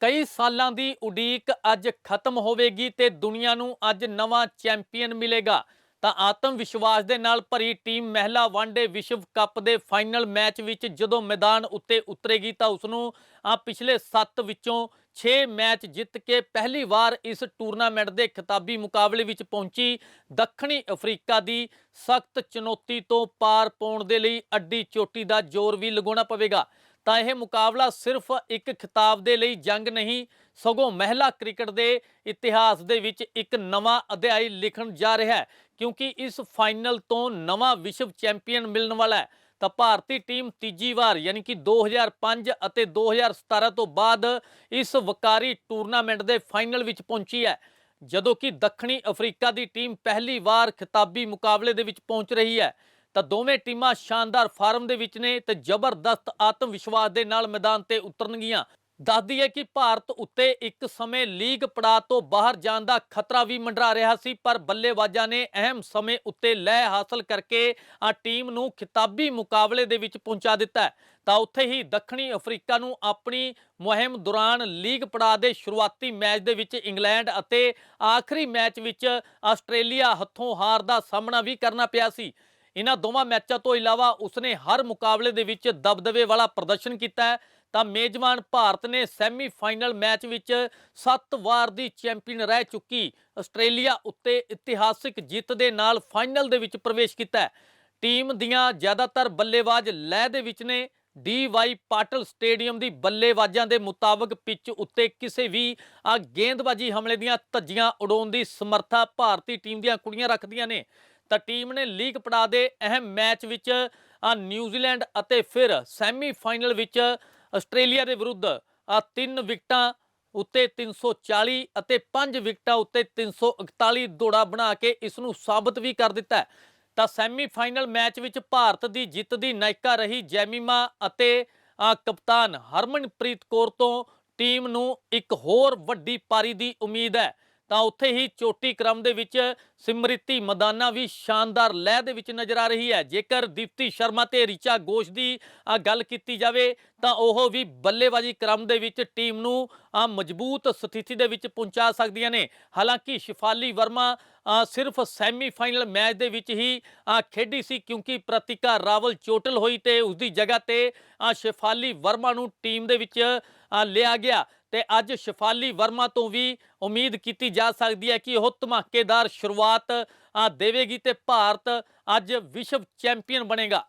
ਕਈ ਸਾਲਾਂ ਦੀ ਉਡੀਕ ਅੱਜ ਖਤਮ ਹੋਵੇਗੀ ਤੇ ਦੁਨੀਆ ਨੂੰ ਅੱਜ ਨਵਾਂ ਚੈਂਪੀਅਨ ਮਿਲੇਗਾ। ਤਾਂ ਆਤਮ ਵਿਸ਼ਵਾਸ ਦੇ ਨਾਲ ਭਰੀ ਟੀਮ ਮਹਿਲਾ ਵਨਡੇ ਵਿਸ਼ਵ ਕੱਪ ਦੇ ਫਾਈਨਲ ਮੈਚ ਵਿੱਚ ਜਦੋਂ ਮੈਦਾਨ ਉੱਤੇ ਉਤਰੇਗੀ ਤਾਂ ਉਸ ਨੂੰ ਆ ਪਿਛਲੇ 7 ਵਿੱਚੋਂ 6 ਮੈਚ ਜਿੱਤ ਕੇ ਪਹਿਲੀ ਵਾਰ ਇਸ ਟੂਰਨਾਮੈਂਟ ਦੇ ਖਿਤਾਬੀ ਮੁਕਾਬਲੇ ਵਿੱਚ ਪਹੁੰਚੀ ਦੱਖਣੀ ਅਫਰੀਕਾ ਦੀ ਸਖਤ ਚੁਣੌਤੀ ਤੋਂ ਪਾਰ ਪਾਉਣ ਦੇ ਲਈ ਅੱਡੀ ਚੋਟੀ ਦਾ ਜ਼ੋਰ ਵੀ ਲਗਾਉਣਾ ਪਵੇਗਾ। ਤਾਂ ਇਹ ਮੁਕਾਬਲਾ ਸਿਰਫ ਇੱਕ ਖਿਤਾਬ ਦੇ ਲਈ ਜੰਗ ਨਹੀਂ, ਸਗੋਂ ਮਹਿਲਾ ਕ੍ਰਿਕਟ ਦੇ ਇਤਿਹਾਸ ਦੇ ਵਿੱਚ ਇੱਕ ਨਵਾਂ ਅਧਿਆਇ ਲਿਖਣ ਜਾ ਰਿਹਾ ਹੈ, ਕਿਉਂਕਿ ਇਸ ਫਾਈਨਲ ਤੋਂ ਨਵਾਂ ਵਿਸ਼ਵ ਚੈਂਪੀਅਨ ਮਿਲਣ ਵਾਲਾ ਹੈ। ਤਾਂ ਭਾਰਤੀ ਟੀਮ ਤੀਜੀ ਵਾਰ, ਯਾਨੀ ਕਿ 2005 ਅਤੇ 2017 ਤੋਂ ਬਾਅਦ ਇਸ ਵਕਾਰੀ ਟੂਰਨਾਮੈਂਟ ਦੇ ਫਾਈਨਲ ਵਿੱਚ ਪਹੁੰਚੀ ਹੈ, ਜਦੋਂ ਕਿ ਦੱਖਣੀ ਅਫਰੀਕਾ ਦੀ ਟੀਮ ਪਹਿਲੀ ਵਾਰ ਖਿਤਾਬੀ ਮੁਕਾਬਲੇ ਦੇ ਵਿੱਚ ਪਹੁੰਚ ਰਹੀ ਹੈ। ਤਾਂ ਦੋਵੇਂ ਟੀਮਾਂ ਸ਼ਾਨਦਾਰ ਫਾਰਮ ਦੇ ਵਿੱਚ ਨੇ ਤੇ ਜ਼ਬਰਦਸਤ ਆਤਮ ਵਿਸ਼ਵਾਸ ਦੇ ਨਾਲ ਮੈਦਾਨ ਤੇ ਉਤਰਨਗੀਆਂ। ਦੱਸਦੀ ਹੈ ਕਿ ਭਾਰਤ ਉੱਤੇ ਇੱਕ ਸਮੇਂ ਲੀਗ ਪੜਾਅ ਤੋਂ ਬਾਹਰ ਜਾਣ ਦਾ ਖਤਰਾ ਵੀ ਮੰਡਰਾ ਰਿਹਾ ਸੀ, ਪਰ ਬੱਲੇਬਾਜ਼ਾਂ ਨੇ ਅਹਿਮ ਸਮੇਂ ਉੱਤੇ ਲੈ ਹਾਸਲ ਕਰਕੇ ਆ ਟੀਮ ਨੂੰ ਖਿਤਾਬੀ ਮੁਕਾਬਲੇ ਦੇ ਵਿੱਚ ਪਹੁੰਚਾ ਦਿੱਤਾ ਤਾਂ ਉੱਥੇ ਹੀ ਦੱਖਣੀ ਅਫਰੀਕਾ ਨੂੰ ਆਪਣੀ ਮੁਹਿੰਮ ਦੌਰਾਨ ਲੀਗ ਪੜਾਅ ਦੇ ਸ਼ੁਰੂਆਤੀ ਮੈਚ ਦੇ ਵਿੱਚ ਇੰਗਲੈਂਡ ਅਤੇ ਆਖਰੀ ਮੈਚ ਵਿੱਚ ਆਸਟ੍ਰੇਲੀਆ ਹੱਥੋਂ ਹਾਰ ਦਾ ਸਾਹਮਣਾ ਵੀ ਕਰਨਾ ਪਿਆ ਸੀ। ਇਹਨਾਂ ਦੋਵਾਂ ਮੈਚਾਂ ਤੋਂ ਇਲਾਵਾ ਉਸਨੇ ਹਰ ਮੁਕਾਬਲੇ ਦੇ ਵਿੱਚ ਦਬਦਬੇ ਵਾਲਾ ਪ੍ਰਦਰਸ਼ਨ ਕੀਤਾ ਹੈ। ਤਾਂ ਮੇਜ਼ਬਾਨ ਭਾਰਤ ਨੇ ਸੈਮੀਫਾਈਨਲ ਮੈਚ ਵਿੱਚ 7 ਵਾਰ ਦੀ ਚੈਂਪੀਅਨ ਰਹਿ ਚੁੱਕੀ ਆਸਟ੍ਰੇਲੀਆ ਉੱਤੇ ਇਤਿਹਾਸਿਕ ਜਿੱਤ ਦੇ ਨਾਲ ਫਾਈਨਲ ਦੇ ਵਿੱਚ ਪ੍ਰਵੇਸ਼ ਕੀਤਾ ਹੈ। ਟੀਮ ਦੀਆਂ ਜ਼ਿਆਦਾਤਰ ਬੱਲੇਬਾਜ਼ ਲਹਿ ਦੇ ਵਿੱਚ ਨੇ। ਡੀ ਵਾਈ ਪਾਟਲ ਸਟੇਡੀਅਮ ਦੀ ਬੱਲੇਬਾਜ਼ਾਂ ਦੇ ਮੁਤਾਬਕ ਪਿੱਚ ਉੱਤੇ ਕਿਸੇ ਵੀ ਆ ਗੇਂਦਬਾਜ਼ੀ ਹਮਲੇ ਦੀਆਂ ਧੱਜੀਆਂ ਉਡਾਉਣ ਦੀ ਸਮਰੱਥਾ ਭਾਰਤੀ ਟੀਮ ਦੀਆਂ ਕੁੜੀਆਂ ਰੱਖਦੀਆਂ ਨੇ। ਤਾਂ ਟੀਮ ਨੇ ਲੀਗ ਪੜਾ ਦੇ ਅਹਿਮ ਮੈਚ ਵਿੱਚ ਆ ਨਿਊਜ਼ੀਲੈਂਡ ਅਤੇ ਫਿਰ ਸੈਮੀਫਾਈਨਲ ਵਿੱਚ ਆਸਟ੍ਰੇਲੀਆ ਦੇ ਵਿਰੁੱਧ ਆ ਤਿੰਨ ਵਿਕਟਾਂ ਉੱਤੇ 340 ਅਤੇ 5 ਵਿਕਟਾਂ ਉੱਤੇ 341 ਦੌੜਾ ਬਣਾ ਕੇ ਇਸ ਨੂੰ ਸਾਬਤ ਵੀ ਕਰ ਦਿੱਤਾ ਹੈ। ਤਾਂ ਸੈਮੀਫਾਈਨਲ ਮੈਚ ਵਿੱਚ ਭਾਰਤ ਦੀ ਜਿੱਤ ਦੀ ਨਾਇਕਾ ਰਹੀ ਜੈਮੀਮਾ ਅਤੇ ਕਪਤਾਨ ਹਰਮਨਪ੍ਰੀਤ ਕੌਰ ਤੋਂ ਟੀਮ ਨੂੰ ਇੱਕ ਹੋਰ ਵੱਡੀ ਪਾਰੀ ਦੀ ਉਮੀਦ ਹੈ। ਤਾਂ ਉੱਥੇ ਹੀ ਚੋਟੀ ਕ੍ਰਮ ਦੇ ਵਿੱਚ ਸਿਮਰਿਤੀ ਮਦਾਨਾ ਵੀ ਸ਼ਾਨਦਾਰ ਲਹਿ ਦੇ ਵਿੱਚ ਨਜ਼ਰ ਆ ਰਹੀ ਹੈ। ਜੇਕਰ ਦੀਪਤੀ ਸ਼ਰਮਾ ਤੇ ਰਿਚਾ ਗੋਸ਼ ਦੀ ਗੱਲ ਕੀਤੀ ਜਾਵੇ ਤਾਂ ਉਹ ਵੀ ਬੱਲੇਬਾਜ਼ੀ ਕ੍ਰਮ ਦੇ ਵਿੱਚ ਟੀਮ ਨੂੰ ਮਜ਼ਬੂਤ ਸਥਿਤੀ ਦੇ ਵਿੱਚ ਪਹੁੰਚਾ ਸਕਦੀਆਂ ਨੇ। ਹਾਲਾਂਕਿ ਸ਼ਿਫਾਲੀ ਵਰਮਾ ਆ, ਸਿਰਫ ਸੈਮੀਫਾਈਨਲ ਮੈਚ ਦੇ ਵਿੱਚ ਹੀ ਖੇਡੀ ਸੀ ਕਿਉਂਕਿ ਪ੍ਰਤਿਕਾ ਰਾਵਲ ਚੋਟਲ ਹੋਈ ਤੇ ਉਸ ਦੀ ਜਗ੍ਹਾ ਤੇ ਸ਼ਿਫਾਲੀ ਵਰਮਾ ਨੂੰ ਟੀਮ ਦੇ ਵਿੱਚ ਲਿਆ ਗਿਆ ਤੇ ਅੱਜ ਸ਼ਿਫਾਲੀ ਵਰਮਾ ਤੋਂ ਵੀ ਉਮੀਦ ਕੀਤੀ ਜਾ ਸਕਦੀ ਹੈ ਕਿ ਉਹ ਧਮਾਕੇਦਾਰ ਸ਼ੁਰੂਆਤ ਦੇਵੇਗੀ ਤੇ ਭਾਰਤ ਅੱਜ ਵਿਸ਼ਵ ਚੈਂਪੀਅਨ ਬਣੇਗਾ।